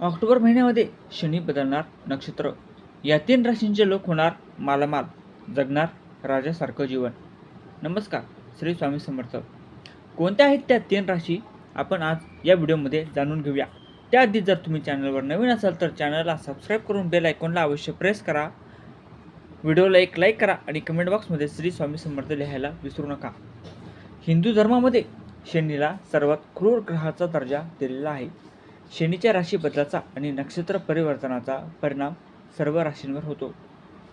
October महिन्यामध्ये शनी बदलणार नक्षत्र. या तीन राशींचे लोक होणार मालामाल जगणार राजासारखं जीवन. नमस्कार श्री स्वामी समर्थ. कोणत्या आहेत त्या तीन राशी? आपण आज या व्हिडिओमध्ये जाणून घेऊया. त्याआधी जर तुम्ही चॅनलवर नवीन असाल तर चॅनलला सबस्क्राईब करून बेल आयकॉनला अवश्य प्रेस करा. व्हिडिओला एक लाईक करा आणि कमेंट बॉक्समध्ये श्री स्वामी समर्थ लिहायला विसरू नका. हिंदू धर्मामध्ये शनीला सर्वात क्रूर ग्रहाचा दर्जा दिलेला आहे. शनीच्या राशी बदलाचा आणि नक्षत्र परिवर्तनाचा परिणाम सर्व राशींवर होतो.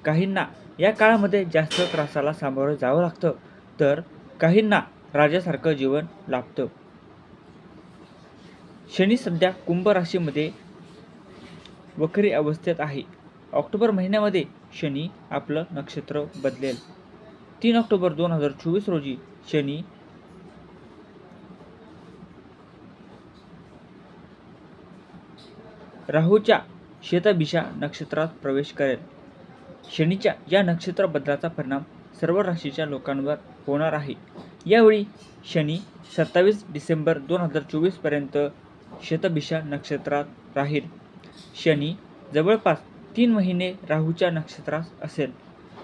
काहींना या काळामध्ये जास्त त्रासाला सामोरं जावं लागतं तर काहींना राजासारखं जीवन लाभतं. शनी सध्या कुंभ राशीमध्ये वखरी अवस्थेत आहे. ऑक्टोबर महिन्यामध्ये शनी आपलं नक्षत्र बदलेल. तीन ऑक्टोबर दोन हजार चोवीस रोजी शनी राहूच्या शेतभिषा नक्षत्रात प्रवेश करेल. शनीच्या या नक्षत्र बदलाचा परिणाम सर्व राशीच्या लोकांवर होणार आहे. यावेळी शनी सत्तावीस डिसेंबर दोन हजार चोवीसपर्यंत शतभिषा नक्षत्रात राहील. शनी जवळपास तीन महिने राहूच्या नक्षत्रात असेल.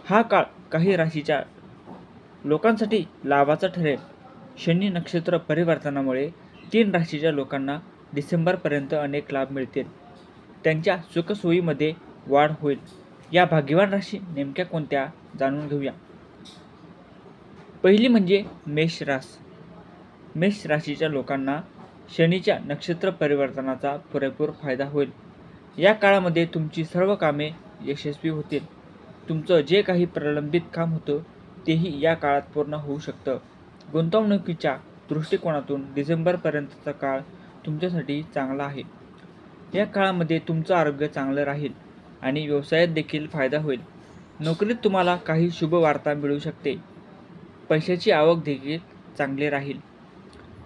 हा काळ काही राशीच्या लोकांसाठी लाभाचा ठरेल. शनी नक्षत्र परिवर्तनामुळे तीन राशीच्या लोकांना डिसेंबरपर्यंत अनेक लाभ मिळतील. त्यांच्या सुखसोयीमध्ये वाढ होईल. या भाग्यवान राशी नेमक्या कोणत्या? जाणून घेऊया. पहिली म्हणजे मेष रास. मेष राशीच्या लोकांना शनीच्या नक्षत्र परिवर्तनाचा पुरेपूर फायदा होईल. या काळामध्ये तुमची सर्व कामे यशस्वी होतील. तुमचं जे काही प्रलंबित काम होतं तेही या काळात पूर्ण होऊ शकतं. गुंतवणुकीच्या दृष्टिकोनातून डिसेंबरपर्यंतचा काळ तुमच्यासाठी चांगला आहे. या काळामध्ये तुमचं आरोग्य चांगलं राहील आणि व्यवसायात देखील फायदा होईल. नोकरीत तुम्हाला काही शुभ वार्ता मिळू शकते. पैशाची आवक देखील चांगली राहील.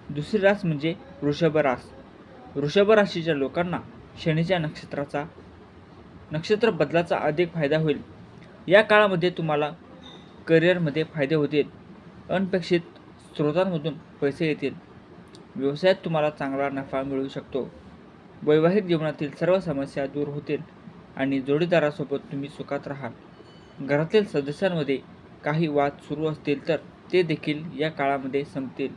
दुसरी रास म्हणजे वृषभ रास. वृषभ राशीच्या लोकांना शनीच्या नक्षत्राचा नक्षत्र बदलाचा अधिक फायदा होईल. या काळामध्ये तुम्हाला करिअरमध्ये फायदे होतील. अनपेक्षित स्रोतांमधून पैसे येतील. व्यवसायात तुम्हाला चांगला नफा मिळू शकतो. वैवाहिक जीवनातील सर्व समस्या दूर होतील आणि जोडीदारासोबत तुम्ही सुखात राहाल. घरातील सदस्यांमध्ये काही वाद सुरू असतील तर ते देखील या काळामध्ये संपतील.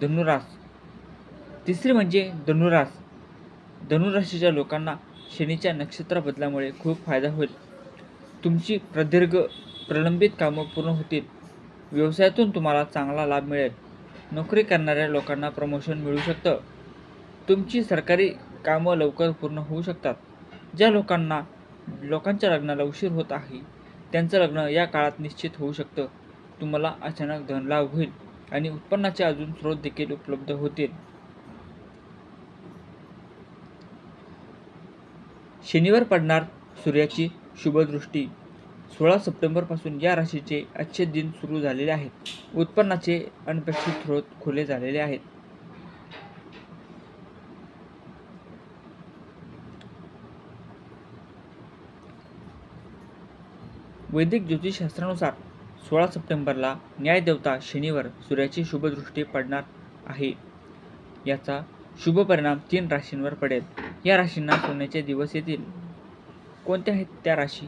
धनुरास. तिसरी म्हणजे धनुरास. धनुराशीच्या लोकांना शनीच्या नक्षत्र बदलामुळे खूप फायदा होईल. तुमची प्रदीर्घ प्रलंबित कामं पूर्ण होतील. व्यवसायातून तुम्हाला चांगला लाभ मिळेल. नोकरी करणाऱ्या लोकांना प्रमोशन मिळू शकतं. तुमची सरकारी कामं लवकर पूर्ण होऊ शकतात. ज्या लोकांना लोकांच्या लग्नाला उशीर होत आहे त्यांचं लग्न या काळात निश्चित होऊ शकतं. तुम्हाला अचानक धनलाभ होईल आणि उत्पन्नाचे अजून स्रोत देखील उपलब्ध होतील. शनिवार पडणार सूर्याची शुभदृष्टी. सोळा सप्टेंबरपासून या राशीचे अच्छे दिन सुरू झालेले आहेत. उत्पन्नाचे अनपेक्षित स्रोत खुले झालेले आहेत. वैदिक ज्योतिषशास्त्रानुसार सोळा सप्टेंबरला न्यायदेवता शनिवर सूर्याची शुभदृष्टी पडणार आहे. याचा शुभ परिणाम तीन राशींवर पडेल. या राशींना सोन्याचे दिवस येतील. कोणत्या आहेत त्या राशी?